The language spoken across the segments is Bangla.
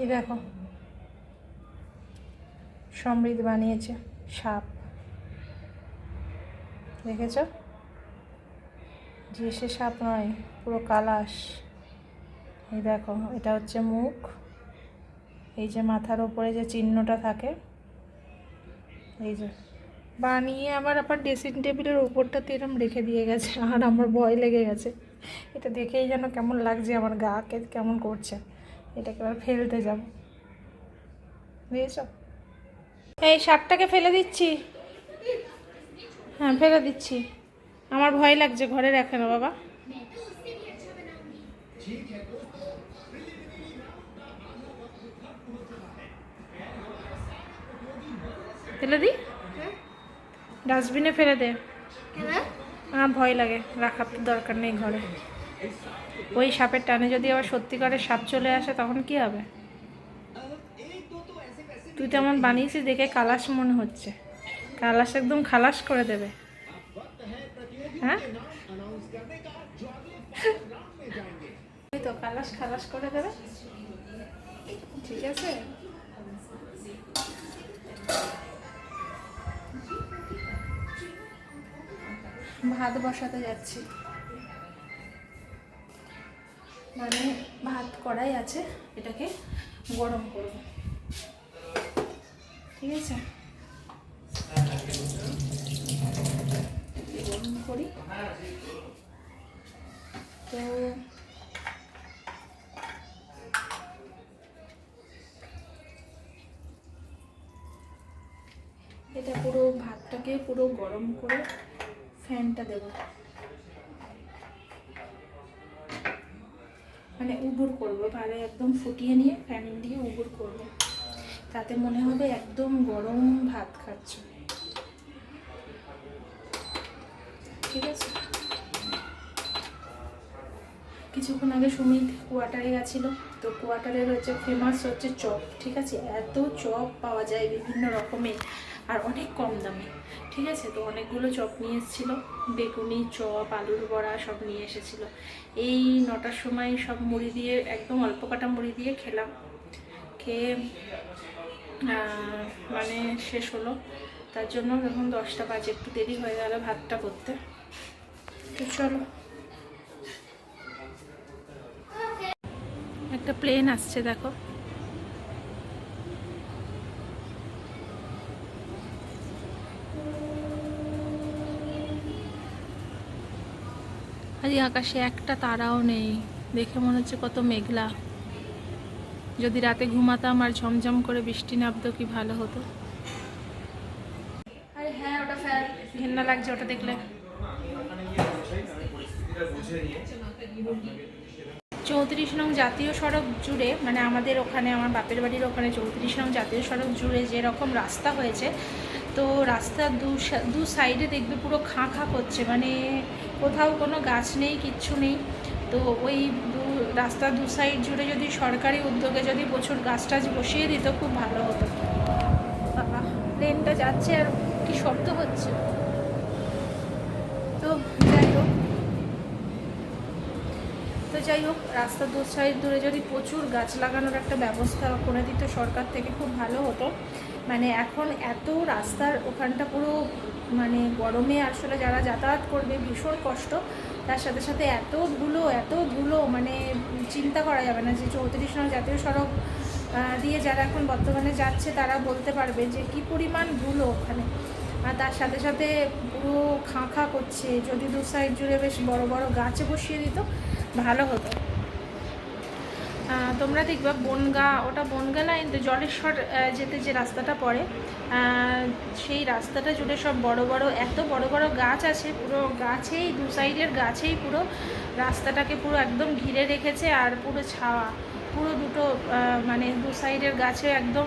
এই দেখো। সমৃদ্ধ বানিয়েছে সাপ। দেখেছ? যে সে সাপ নয়, পুরো কালাস এই দেখো, এটা হচ্ছে মুখ। এই যে মাথার ওপরে যে চিহ্নটা থাকে, এই যে। বানিয়ে আবার আবার ড্রেসিং টেবিলের ওপরটাতে এরম রেখে দিয়ে গেছে, আর আমার ভয় লেগে গেছে। এটা দেখেই যেন কেমন লাগছে আমার গাকে কেমন করছে। এটাকে এবার ফেলতে যাব। বুঝেছ? এই শাকটাকে ফেলে দিচ্ছি। হ্যাঁ ফেলে দিচ্ছি। আমার ভয় লাগছে ঘরে রাখে না বাবা। ফেলে দি। ডাস্টবিনে ফেলে দে। আমার ভয় লাগে রাখার তো দরকার নেই ঘরে। ওই সাপের টানে যদি আবার সত্যিকারের সাপ চলে আসে, তখন কি হবে? তুই তেমন বানিয়েছিস দেখে কালাস মনে হচ্ছে। কালাস একদম খালাস করে দেবে। হ্যাঁ? তো খালাস করে দেবে। ঠিক আছে? ভাত বসাতে যাচ্ছি। মানে ভাত কড়াই আছে, এটাকে গরম করব। ঠিক আছে? গরম করি। তো এটা পুরো ভাতটাকে পুরো গরম করে ফ্যানটা দেব। মানে উবুর করব ভালো একদম ফুটিয়ে নিয়ে ফ্যান দিয়ে উবুর করব। তাতে মনে হবে একদম গরম ভাত খাচ্ছ। ঠিক আছে? কিছুক্ষণ আগে সুমিত কোয়ার্টারে গেছিল, তো কোয়ার্টারের হচ্ছে ফেমাস হচ্ছে চপ, ঠিক আছে? এত চপ পাওয়া যায় বিভিন্ন রকমের। আর অনেক কম দামে। ঠিক আছে? তো অনেকগুলো চপ নিয়ে এসেছিল। বেগুনি, চপ, আলুর বড়া সব নিয়ে এসেছিল। এই নটার সময় সব মুড়ি দিয়ে, একদম অল্প কাটা মুড়ি দিয়ে খেলাম। খেয়ে মানে শেষ হলো। তার জন্য যখন দশটা বাজে, একটু দেরি হয়ে গেল ভাতটা করতে। তো চলো। একটা প্লেন আসছে, দেখো। আজ আকাশে একটা তারাও নেই। দেখে মনে হচ্ছে কত মেঘলা। যদি রাতে ঘুমাতাম আর ঝমঝম করে বৃষ্টি নামতো কি ভালো হতো? হ্যাঁ ওটা ঘেন্না লাগছে, ওটা দেখলে। চৌত্রিশ নং জাতীয় সড়ক জুড়ে মানে আমাদের ওখানে, আমার বাপের বাড়ির ওখানে চৌত্রিশ নং জাতীয় সড়ক জুড়ে যেরকম রাস্তা হয়েছে, তো রাস্তার দু দু সাইডে দেখবে পুরো খাঁ খাঁ করছে। মানে কোথাও কোনো গাছ নেই, কিচ্ছু নেই। তো ওই দু রাস্তার দু সাইড জুড়ে যদি সরকারি উদ্যোগে যদি প্রচুর গাছ টাছ বসিয়ে দিত, খুব ভালো হতো। বাবা যাচ্ছে আর কি শব্দ হচ্ছে। তো যাই হোক, তো যাই হোক রাস্তার দু সাইড দূরে যদি প্রচুর গাছ লাগানোর একটা ব্যবস্থা করে দিত সরকার থেকে, খুব ভালো হতো। মানে এখন এত রাস্তার ওখানটা পুরো মানে গরমে আসলে যারা যাতায়াত করবে ভীষণ কষ্ট, তার সাথে সাথে এত ধুলো এত ধুলো মানে চিন্তা করা যাবে না যে চৌত্রিশ নং জাতীয় সড়ক দিয়ে যারা এখন বর্তমানে যাচ্ছে তারা বলতে পারবে যে কি পরিমাণ ধুলো ওখানে। আর তার সাথে সাথে পুরো খাঁ খাঁ করছে, যদি দু সাইড জুড়ে বেশ বড় বড় গাছে বসিয়ে দিত, ভালো হতো। তোমরা দেখবে বনগা, ওটা বনগা লাইন তো জলেশ্বর যেতে যে রাস্তাটা পড়ে সেই রাস্তাটা জুড়ে সব বড় বড়, এত বড় বড় গাছ আছে, পুরো গাছেই, দু সাইডের গাছেই পুরো রাস্তাটাকে পুরো একদম ঘিরে রেখেছে আর পুরো ছাওয়া। পুরো দুটো মানে দু সাইডের গাছে একদম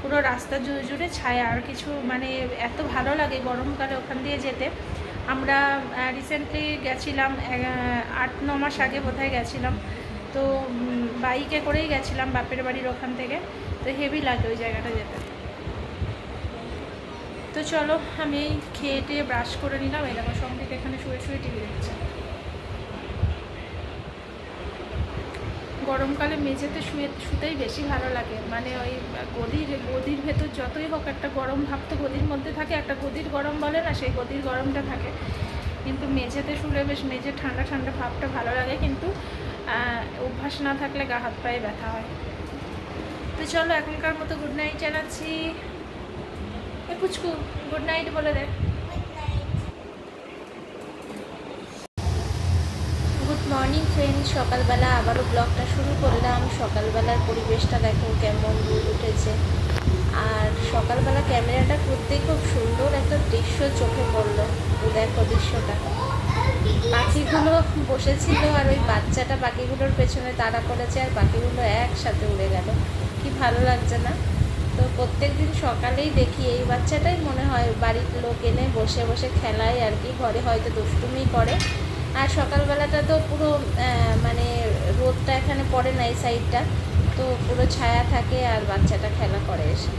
পুরো রাস্তা জুড়ে জুড়ে ছায়া। আর কিছু মানে এত ভালো লাগে গরমকালে ওখান দিয়ে যেতে। আমরা রিসেন্টলি গেছিলাম আট, ন মাস আগে বোধহয় গেছিলাম। তো বাইকে করেই গেছিলাম বাপের বাড়ির ওখান থেকে। তো হেভি লাগে ওই জায়গাটা যেতে। তো চলো, আমি এই খেয়ে টেয়ে ব্রাশ করে নিলাম। এই সঙ্গে এখানে শুয়ে শুয়ে টিভি দেখছে। গরমকালে মেঝেতে শুয়ে শুতেই বেশি ভালো লাগে। মানে ওই গদির গদির ভেতর যতই হোক একটা গরম ভাব তো গদির মধ্যে থাকে। একটা গদির গরম বলে না, সেই গদির গরমটা থাকে। কিন্তু মেঝেতে শুলে বেশ, মেঝে ঠান্ডা ঠান্ডা ভাবটা ভালো লাগে। কিন্তু অভ্যাস না থাকলে গা হাত পায়ে ব্যথা হয়। তো চলো, এখনকার মতো গুড নাইট জানাচ্ছি। এ পুচকু গুড নাইট বলে দে। গুড মর্নিং ফ্রেন্ড সকালবেলা আবারও ব্লগটা শুরু করলাম। সকালবেলার পরিবেশটা দেখো কেমন রোদ উঠেছে। আর সকালবেলা ক্যামেরাটা করতেই খুব সুন্দর একটা দৃশ্য চোখে পড়ল। দেখো দৃশ্যটা। পাখিগুলো বসেছিল আর ওই বাচ্চাটা পাখিগুলোর পেছনে তাড়া করেছে আর পাখিগুলো একসাথে উড়ে গেল। কি ভালো লাগছে না? তো প্রত্যেক দিন সকালেই দেখি এই বাচ্চাটাই মনে হয় বাড়ির লোক এনে বসে বসে খেলায় আর কি, ঘরে হয়তো দুষ্টুমি করে। আর সকালবেলাটা তো পুরো মানে রোদটা এখানে পড়ে না এই সাইডটা তো পুরো ছায়া থাকে আর বাচ্চাটা খেলা করে এসে।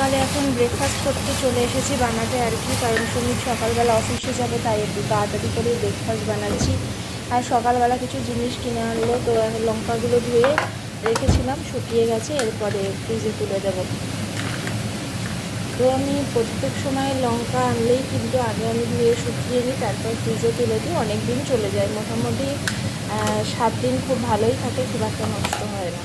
সকালে এখন ব্রেকফাস্ট করতে চলে এসেছি বানাতে আর কি, কারণ সুমিত সকালবেলা অফিসে যাবে, তাই একটু তাড়াতাড়ি করে ব্রেকফাস্ট বানাচ্ছি। আর সকালবেলা কিছু জিনিস কিনে আনলো, তো লঙ্কাগুলো ধুয়ে রেখেছিলাম, শুকিয়ে গেছে, এরপরে ফ্রিজে তুলে দেবো। তো আমি প্রত্যেক সময় লঙ্কা আনলেই কিন্তু আগে আমি ধুয়ে শুকিয়ে নিই, তারপর ফ্রিজে তুলে দিই অনেক দিন চলে যায়, মোটামুটি সাত দিন খুব ভালোই থাকে, খুব একটা নষ্ট হয় না।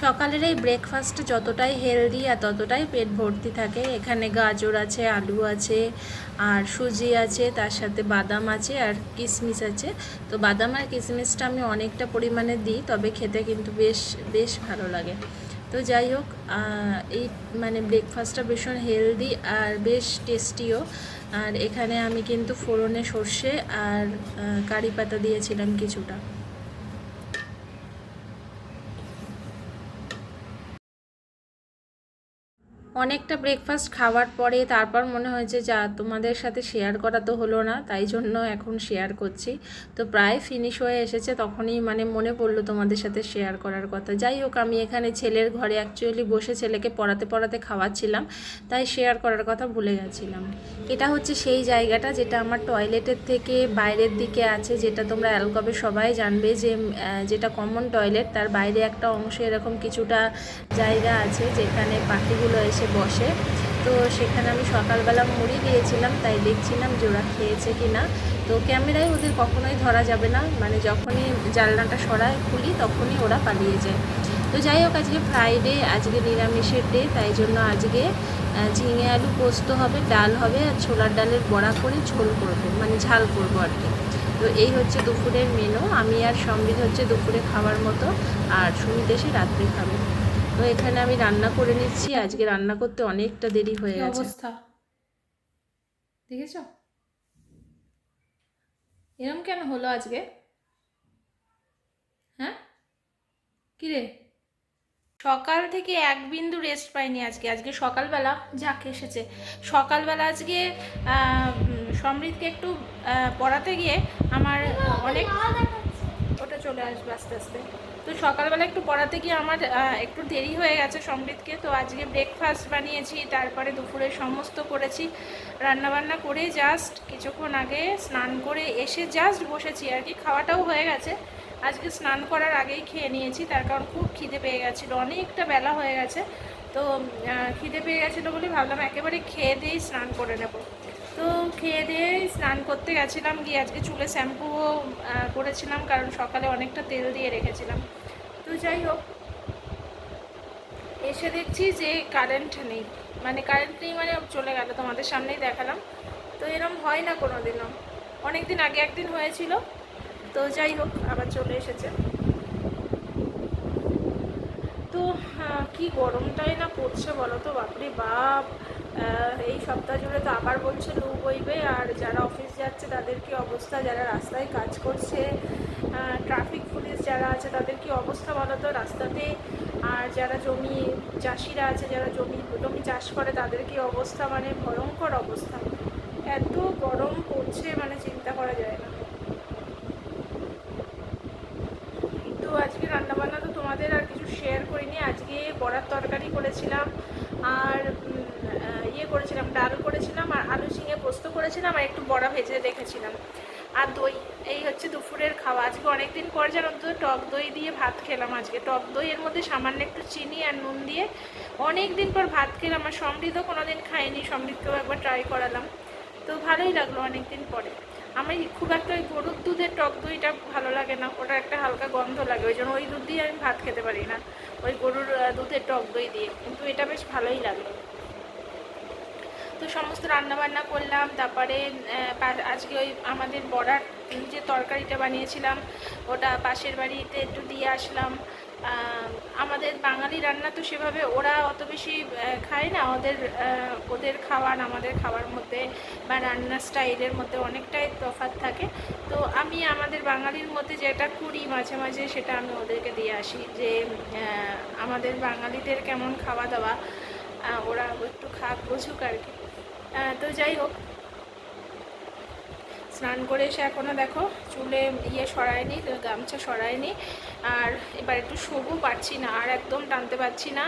সকালের এই ব্রেকফাস্ট যতটাই হেলদি আর ততটাই পেট ভর্তি থাকে, এখানে গাজর আছে, আলু আছে, আর সুজি আছে, তার সাথে বাদাম আছে আর কিশমিশ আছে। তো বাদাম আর কিশমিশটা আমি অনেকটা পরিমাণে দিই, তবে খেতে কিন্তু বেশ বেশ ভালো লাগে। তো যাই হোক এই মানে ব্রেকফাস্টটা ভীষণ হেলদি আর বেশ টেস্টিও আর এখানে আমি কিন্তু ফোড়নে সর্ষে আর কারি পাতা দিয়েছিলাম কিছুটা। অনেকটা ব্রেকফাস্ট খাওয়ার পরে তারপর মনে হয়েছে যা তোমাদের সাথে শেয়ার করা তো হলো না, তাই জন্য এখন শেয়ার করছি। তো প্রায় ফিনিশ হয়ে এসেছে, তখনই মানে মনে পড়ল তোমাদের সাথে শেয়ার করার কথা। যাই হোক, আমি এখানে ছেলের ঘরে অ্যাকচুয়ালি বসে ছেলেকে পড়াতে পড়াতে খাওয়াচ্ছিলাম, তাই শেয়ার করার কথা ভুলে গেছিলাম। এটা হচ্ছে সেই জায়গাটা যেটা আমার টয়লেটের থেকে বাইরের দিকে আছে, যেটা তোমরা অ্যালকবে সবাই জানবে যে যেটা কমন টয়লেট তার বাইরে একটা অংশে এরকম কিছুটা জায়গা আছে, যেখানে পাখিগুলো এসে বসে। তো সেখানে আমি সকালবেলা মুড়ি দিয়েছিলাম তাই দেখছিলাম যে ওরা খেয়েছে কি না তো ক্যামেরায় ওদের কখনোই ধরা যাবে না। মানে যখনই জানলাটা সরায়, খুলি, তখনই ওরা পালিয়ে যায়। তো যাই হোক, আজকে ফ্রাইডে আজকে নিরামিষের ডে তাই জন্য আজকে ঝিঙে আলু পোস্ত হবে, ডাল হবে, আর ছোলার ডালের বড়া করে ঝোল করব মানে ঝাল করব আর কি। তো এই হচ্ছে দুপুরের মেনু আমি আর সমৃদ্ধ হচ্ছে দুপুরে খাওয়ার মতো, আর সুমিত এসে রাত্রে খাবে। তো এখানে আমি রান্না করে নিচ্ছি। আজকে রান্না করতে অনেকটা দেরি হয়ে গেছে। অবস্থা? দেখেছ? এরম কেন হলো আজকে? হ্যাঁ? কি রে সকাল থেকে এক বিন্দু রেস্ট পাইনি আজকে। আজকে সকালবেলা যাক এসেছে। সকালবেলা আজকে আহ, সমৃদ্ধকে একটু পড়াতে গিয়ে আমার অনেক ওটা চলে আসবে আস্তে আস্তে। তো সকালবেলা একটু পড়াতে গিয়ে আমার একটু দেরি হয়ে গেছে সমৃদ্ধকে তো আজকে ব্রেকফাস্ট বানিয়েছি, তারপরে দুপুরে সমস্ত করেছি। রান্নাবান্না করে জাস্ট কিছুক্ষণ আগে স্নান করে এসে জাস্ট বসেছি আর কি। খাওয়াটাও হয়ে গেছে। আজকে স্নান করার আগেই খেয়ে নিয়েছি, তার কারণ খুব খিদে পেয়ে গেছিল, অনেকটা বেলা হয়ে গেছে। তো খিদে পেয়ে গেছিল বলে ভাবলাম একেবারে খেয়ে দিয়েই স্নান করে নেব। তো খেয়ে দিয়ে স্নান করতে গেছিলাম, গিয়ে আজকে চুলে শ্যাম্পুও করেছিলাম, কারণ সকালে অনেকটা তেল দিয়ে রেখেছিলাম। তো যাই হোক, এসে দেখছি যে কারেন্ট নেই। মানে কারেন্ট নেই মানে চলে গেল, তোমাদের সামনেই দেখালাম। তো এরম হয় না কোনো দিনও অনেক দিন আগে একদিন হয়েছিল। তো যাই হোক, আবার চলে এসেছে। তো আহ, কি গরমটাই না পড়ছে বলো তো? বাপরে বাপ! এই সপ্তাহ জুড়ে তো আবার বলছে লু বইবে আর যারা অফিস যাচ্ছে তাদের কি অবস্থা? যারা রাস্তায় কাজ করছে ট্রাফিক পুলিশ যারা আছে তাদের কি অবস্থা বলো তো রাস্তাতে? আর যারা জমি চাষিরা আছে যারা জমি জমি চাষ করে তাদের কি অবস্থা? মানে ভয়ঙ্কর অবস্থা। এত গরম পড়ছে মানে চিন্তা করা যায় না তো আজকে রান্নাবান্না তো তোমাদের আর কিছু শেয়ার করিনি, আজকে বড়ার তরকারি করেছিলাম আর ইয়ে করেছিলাম, ডাল করেছিলাম আর আলু ঝিঙে পোস্ত করেছিলাম আর একটু বড়া ভেজে রেখেছিলাম। আর দই, এই হচ্ছে দুপুরের খাওয়া। আজকে অনেকদিন পর যেন তো টক দই দিয়ে ভাত খেলাম আজকে। টক দই এর মধ্যে সামান্য একটু চিনি আর নুন দিয়ে অনেক দিন পর ভাত খেলাম আর সমৃদ্ধ কোনো দিন খাইনি, সমৃদ্ধকেও একবার ট্রাই করালাম। তো ভালোই লাগল অনেক দিন পরে। আমি খুব একটা ওই গরুর দুধের টক দইটা ভালো লাগে না। ওটা একটা হালকা গন্ধ লাগে, ওই জন্য ওই দুধ দিয়ে আমি ভাত খেতে পারি না, ওই গরুর দুধের টক দই দিয়ে। কিন্তু এটা বেশ ভালোই লাগল তো সমস্ত রান্না বান্না করলাম, তারপরে আজকে ওই আমাদের বড়ার যে তরকারিটা বানিয়েছিলাম, ওটা পাশের বাড়িতে একটু দিয়ে আসলাম। আমাদের বাঙালি রান্না তো সেভাবে ওরা অত বেশি খায় না। ওদের ওদের খাওয়ার আমাদের খাওয়ার মধ্যে বা রান্নার স্টাইলের মধ্যে অনেকটাই তফাৎ থাকে। তো আমি আমাদের বাঙালির মধ্যে যেটা করি মাঝে মাঝে সেটা আমি ওদেরকে দিয়ে আসি যে আমাদের বাঙালিদের কেমন খাওয়া দাওয়া ওরা একটু খাক, বুঝুক আর কি। তো যাই হোক। স্নান করে এসে এখনও দেখো চুলে ইয়ে সরায়নি গামছা সরায়নি আর এবার একটু শোবও পারছি না, আর একদম টানতে পারছি না।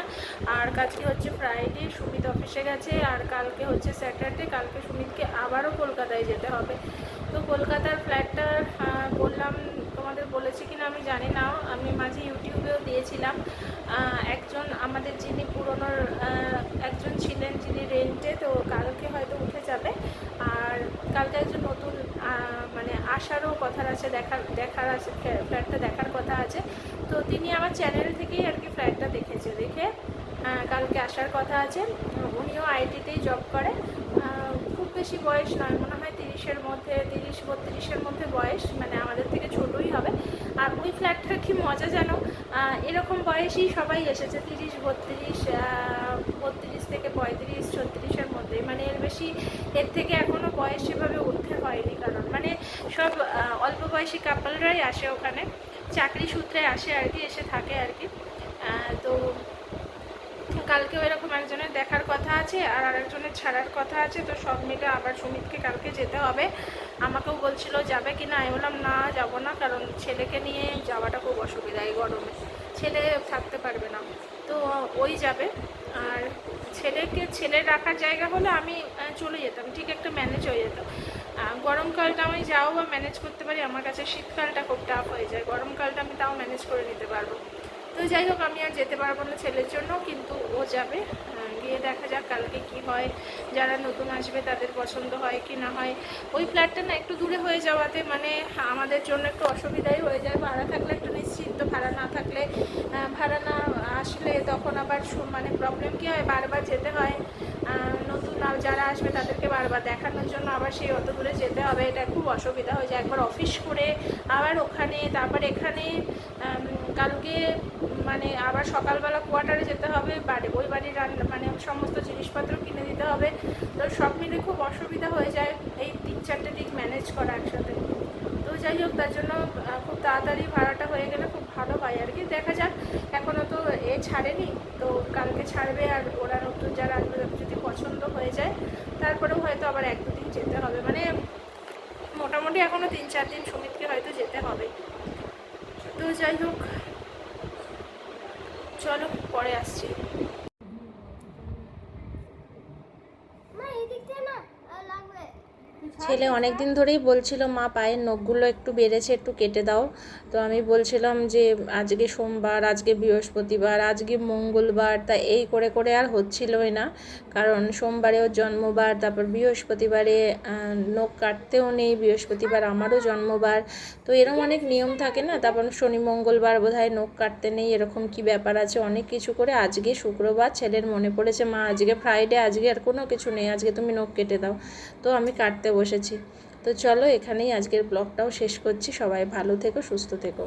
আর কালকে হচ্ছে ফ্রাইডে সুমিত অফিসে গেছে, আর কালকে হচ্ছে স্যাটারডে কালকে সুমিতকে আবারও কলকাতায় যেতে হবে। তো কলকাতার ফ্ল্যাটটা বললাম, তোমাদের বলেছি কিনা আমি জানি না, আমি মাঝে ইউটিউবেও দিয়েছিলাম। একজন আমাদের যিনি পুরনোর একজন ছিলেন যিনি রেন্টে তো কালকে হয়তো উঠে যাবে আর কালকে একজন নতুন আহ, মানে আসারও কথা আছে, দেখার দেখার আছে ফ্ল্যাটটা দেখার কথা আছে। তো তিনি আমার চ্যানেল থেকেই আর কি ফ্ল্যাটটা দেখেছে, দেখে কালকে আসার কথা আছে। উনিও আইটিতেই জব করে। খুব বেশি বয়স নয়, মনে হয় তিরিশের মধ্যে, তিরিশ, বত্রিশের মধ্যে বয়স মানে আমাদের থেকে ছোটই হবে। আর ওই ফ্ল্যাটটার কি মজা যেন এরকম বয়সেই সবাই এসেছে, তিরিশ, বত্রিশ থেকে পঁয়ত্রিশ ছত্রিশের মধ্যে মানে এর বেশি এর থেকে এখনও বয়স সেভাবে উঠতে হয়নি কারণ মানে সব আহ, অল্প বয়সী কাপলরাই আসে ওখানে। চাকরি সূত্রে আসে আর কি এসে থাকে আর কি। তো কালকেও এরকম একজনের দেখার কথা আছে আর আরেকজনের ছাড়ার কথা আছে তো সব মিলে আবার সুমিতকে কালকে যেতে হবে। আমাকেও বলছিল যাবে কি না? আমি বললাম না যাব না কারণ ছেলেকে নিয়ে যাওয়াটা খুব অসুবিধা এই গরমে। ছেলে থাকতে পারবে না। তো ওই যাবে। আর ছেলেকে ছেলে রাখার জায়গা হলে আমি চলে যেতাম। ঠিক একটা ম্যানেজ হয়ে যেত আহ, গরমকালটা আমি যাও বা ম্যানেজ করতে পারি, আমার কাছে শীতকালটা খুব টাফ হয়ে যায়। গরমকালটা আমি তাও ম্যানেজ করে নিতে পারব। তো যাই হোক, আমি আর যেতে পারব না ছেলের জন্য, কিন্তু ও যাবে। গিয়ে দেখা যাক কালকে কি হয়, যারা নতুন আসবে তাদের পছন্দ হয় কি না হয়। ওই ফ্ল্যাটটা না একটু দূরে হয়ে যাওয়াতে মানে আমাদের জন্য একটু অসুবিধাই হয়ে যায়। ভাড়া থাকলে একটু নিশ্চিন্ত, ভাড়া না থাকলে ভাড়া না আসলে তখন আবার মানে প্রবলেম কী হয়? বারবার যেতে হয়। যারা আসবে তাদেরকে বারবার দেখানোর জন্য আবার সেই অত দূরে যেতে হবে, এটা খুব অসুবিধা হয়ে যায়। একবার অফিস করে আবার ওখানে, তারপর এখানে কালকে মানে আবার সকালবেলা কোয়ার্টারে যেতে হবে, বাড়ি, ওই বাড়ির রান্না মানে সমস্ত জিনিসপত্র কিনে দিতে হবে। তো সব মিলে খুব অসুবিধা হয়ে যায় এই তিন চারটে দিক ম্যানেজ করা একসাথে। যাই হোক, তার জন্য খুব তাড়াতাড়ি ভাড়াটা হয়ে গেলে খুব ভালো হয় আর কি। দেখা যাক এখনও তো এ ছাড়েনি, তো কালকে ছাড়বে আর ওরা নতুন যারা আসবে তাদের যদি পছন্দ হয়ে যায়, তারপরেও হয়তো আবার এক দুদিন যেতে হবে। মানে মোটামুটি এখনও তিন চার দিন সুমিতকে হয়তো যেতে হবে। তো যাই হোক, চলো, পরে আসছি মা এই দিক দিয়ে না আহ, লাগবে ছেলে অনেক দিন ধরেই বলছিল, মা, পায়ের নখগুলো একটু বেড়েছে, একটু কেটে দাও। তো আমি বলছিলাম যে, আজকে সোমবার, আজকে বৃহস্পতিবার, আজকে মঙ্গলবার। তা এই করে করে আর হচ্ছিলই না, কারণ সোমবারেও জন্মবার, তারপর বৃহস্পতিবারে নখ কাটতেও নেই, বৃহস্পতিবার আমারও জন্মবার। তো এরকম অনেক নিয়ম থাকে না, তারপর শনি মঙ্গলবার বোধহয় নখ কাটতে নেই, এরকম কি ব্যাপার আছে? অনেক কিছু করে আজকে শুক্রবার ছেলের মনে পড়েছে, মা, আজকে ফ্রাইডে আজকে আর কোনো কিছু নেই, আজকে তুমি নখ কেটে দাও। তো আমি কাটতে বসেছি তো চলো এখানেই আজকের ব্লগটাও শেষ করছি। সবাই ভালো থেকো সুস্থ থেকো।